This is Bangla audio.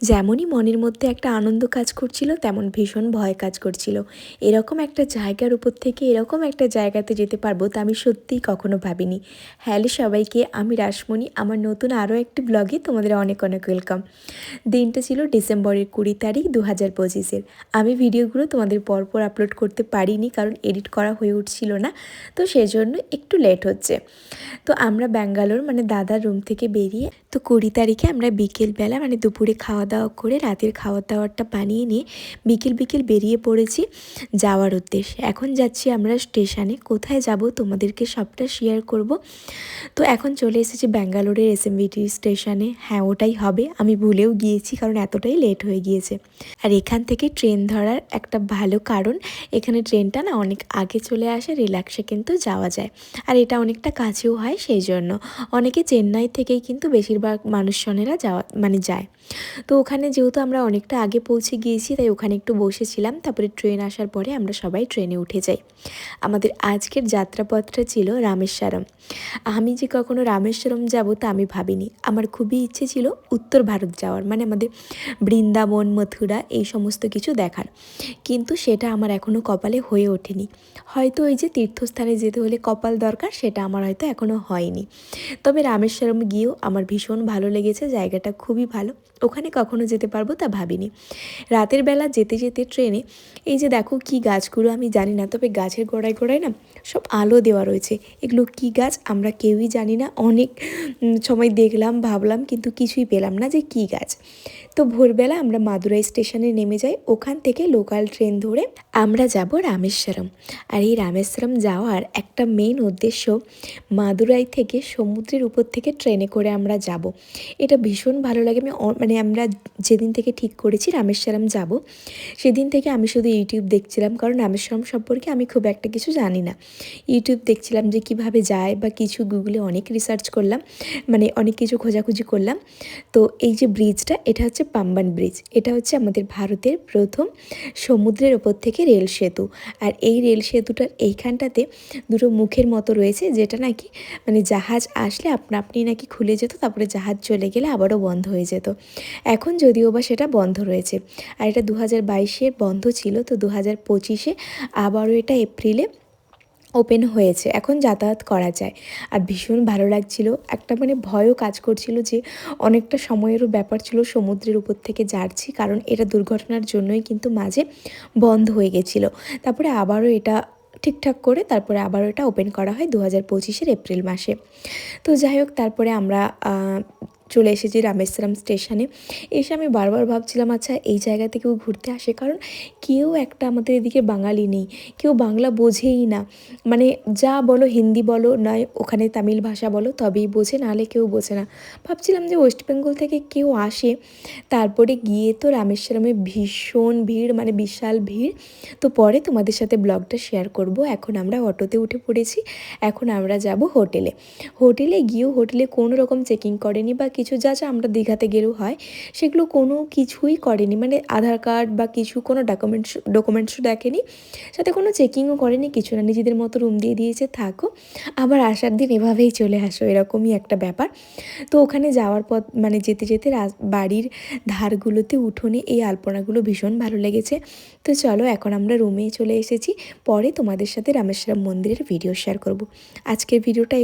যেমনই মনের মধ্যে একটা আনন্দ কাজ করছিল, তেমন ভীষণ ভয় কাজ করছিল। এরকম একটা জায়গার উপর থেকে এরকম একটা জায়গাতে যেতে পারব তা আমি সত্যিই কখনো ভাবিনি। হ্যালো সবাইকে, আমি রাসমণি, আমার নতুন আরও একটি ব্লগে তোমাদের অনেক অনেক ওয়েলকাম। দিনটা ছিল ডিসেম্বরের কুড়ি তারিখ দু হাজার পঁচিশের। আমি ভিডিওগুলো তোমাদের পরপর আপলোড করতে পারিনি কারণ এডিট করা হয়ে উঠছিল না, তো সেজন্য একটু লেট হচ্ছে। তো আমরা ব্যাঙ্গালোর মানে দাদার রুম থেকে বেরিয়ে, তো কুড়ি তারিখে আমরা বিকেলবেলা মানে দুপুরে খাওয়া দাওয়া করে রাতের খাওয়া দাওয়াটা বানিয়ে নিয়ে বিকেল বিকেল বেরিয়ে পড়েছি যাওয়ার উদ্দেশ্যে। এখন যাচ্ছি আমরা স্টেশনে। কোথায় যাব তোমাদেরকে সবটা শেয়ার করব। তো এখন চলে এসেছি ব্যাঙ্গালোরের এসএমবিটি স্টেশনে। হ্যাঁ ওটাই হবে। আমি ভুলেও গিয়েছি কারণ এতটাই লেট হয়ে গিয়েছে। আর এখান থেকে ট্রেন ধরার একটা ভালো কারণ, এখানে ট্রেনটা না অনেক আগে চলে আসে রিল্যাক্সে কিন্তু যাওয়া যায়। আর এটা অনেকটা কাছেও হয় সেই জন্য অনেকে চেন্নাই থেকেই কিন্তু বেশিরভাগ মানুষজনেরা যাওয়া মানে যায়। তো ওখানে যেহেতু আমরা অনেকটা আগে পৌঁছে গিয়েছি, তাই ওখানে একটু বসেছিলাম। তারপরে ট্রেন আসার পরে আমরা সবাই ট্রেনে উঠে যাই। আমাদের আজকের যাত্রাপথটা ছিল রামেশ্বরম। আমি যে কখনো রামেশ্বরম যাব তা আমি ভাবিনি। আমার খুবই ইচ্ছে ছিল উত্তর ভারত যাওয়ার মানে আমাদের বৃন্দাবন, মথুরা এই সমস্ত কিছু দেখার। কিন্তু সেটা আমার এখনও কপালে হয়ে ওঠেনি। হয়তো ওই যে তীর্থস্থানে যেতে হলে কপাল দরকার, সেটা আমার হয়তো এখনও হয়নি। তবে রামেশ্বরম গিয়েও আমার ভীষণ ভালো লেগেছে, জায়গাটা খুবই ভালো। ওখানে কখনো যেতে পারব তা ভাবিনি। রাতের বেলা যেতে যেতে ট্রেনে এই যে দেখো কি গাছগুলো আমি জানি না, তবে গাছের গোড়ায় গোড়ায় না সব আলো দেওয়া রয়েছে। এগুলো কি গাছ আমরা কেউই জানি না। অনেক সময় দেখলাম, ভাবলাম কিন্তু কিছুই পেলাম না যে কি গাছ। তো ভোরবেলা আমরা মাদুরাই স্টেশনে নেমে যাই, ওখান থেকে লোকাল ট্রেন ধরে আমরা যাব রামেশ্বরম। আর এই রামেশ্বরম যাওয়ার একটা মেন উদ্দেশ্য মাদুরাই থেকে সমুদ্রের উপর থেকে ট্রেনে করে আমরা যাব। এটা ভীষণ ভালো লাগে। আমি মানে আমরা যেদিন থেকে ঠিক করেছি রামেশ্বরম যাব, সেদিন থেকে আমি শুধু ইউটিউব দেখছিলাম, কারণ রামেশ্বরম সম্পর্কে আমি খুব একটা কিছু জানি না। ইউটিউব দেখছিলাম যে কীভাবে যায় বা কিছু গুগলে অনেক রিসার্চ করলাম মানে অনেক কিছু খোঁজাখুঁজি করলাম। তো এই যে ব্রিজটা এটা হচ্ছে পাম্বান ব্রিজ। এটা হচ্ছে আমাদের ভারতের প্রথম সমুদ্রের ওপর থেকে রেল সেতু। আর এই রেল সেতুটার এইখানটাতে দুটো মুখের মতো রয়েছে, যেটা নাকি মানে জাহাজ আসলে আপনা আপনি নাকি খুলে যেত, তারপরে জাহাজ চলে গেলে আবারও বন্ধ হয়ে যেত। এখন যদিও বা সেটা বন্ধ রয়েছে। আর এটা দু হাজার বন্ধ ছিল, তো দু হাজার পঁচিশে আবারও এটা এপ্রিলে ওপেন হয়েছে, এখন যাতায়াত করা যায়। আর ভীষণ ভালো লাগছিল, একটা মানে ভয়ও কাজ করছিল যে অনেকটা সময়েরও ব্যাপার ছিল সমুদ্রের উপর থেকে যাচ্ছি, কারণ এটা দুর্ঘটনার জন্যই কিন্তু মাঝে বন্ধ হয়ে গেছিল। তারপরে আবারও এটা ঠিকঠাক করে, তারপরে আবারও এটা ওপেন করা হয় দু হাজার এপ্রিল মাসে। তো যাই হোক, তারপরে আমরা চলে এসেছি রামেশ্বরম স্টেশনে। এসে আমি বারবার ভাবছিলাম আচ্ছা এই জায়গা থেকেও ঘুরতে আসে? কারণ কেউ একটা আমাদের এদিকে বাঙালি নেই। কেউ বাংলা বোঝেই না। মানে যা বলো, হিন্দি বলো, নয়, ওখানে তামিল ভাষা বলো, তবেই বোঝে, নাহলে কেউ বোঝে না। ভাবছিলাম যে ওয়েস্ট বেঙ্গল থেকে কেউ আসে। তারপরে গিয়ে তো রামেশ্বরমে ভীষণ ভিড় মানে বিশাল ভিড়। তো পরে তোমাদের সাথে ব্লগটা শেয়ার করব। এখন আমরা অটোতে উঠে পড়েছি। এখন আমরা যাব হোটেলে। হোটেলে গিয়েও হোটেলে কোনো রকম চেকিং করেনি বা কিছু যা যা আমরা দীঘাতে গেলেও হয়, সেগুলো কোনো কিছুই করেনি। মানে আধার কার্ড বা কিছু কোনো ডকুমেন্টস ডকুমেন্টসও দেখেনি, সাথে কোনো চেকিংও করেনি, কিছু না। নিজেদের মতো রুম দিয়ে দিয়েছে, থাকো। আবার আসার দিন এভাবেই চলে আসো, এরকমই একটা ব্যাপার। তো ওখানে যাওয়ার পথ মানে যেতে যেতে বাড়ির ধারগুলোতে উঠোনে এই আলপনাগুলো ভীষণ ভালো লেগেছে। তো চলো, এখন আমরা রুমে চলে এসেছি। পরে তোমাদের সাথে রামেশ্বরম মন্দিরের ভিডিও শেয়ার করব। আজকের ভিডিওটা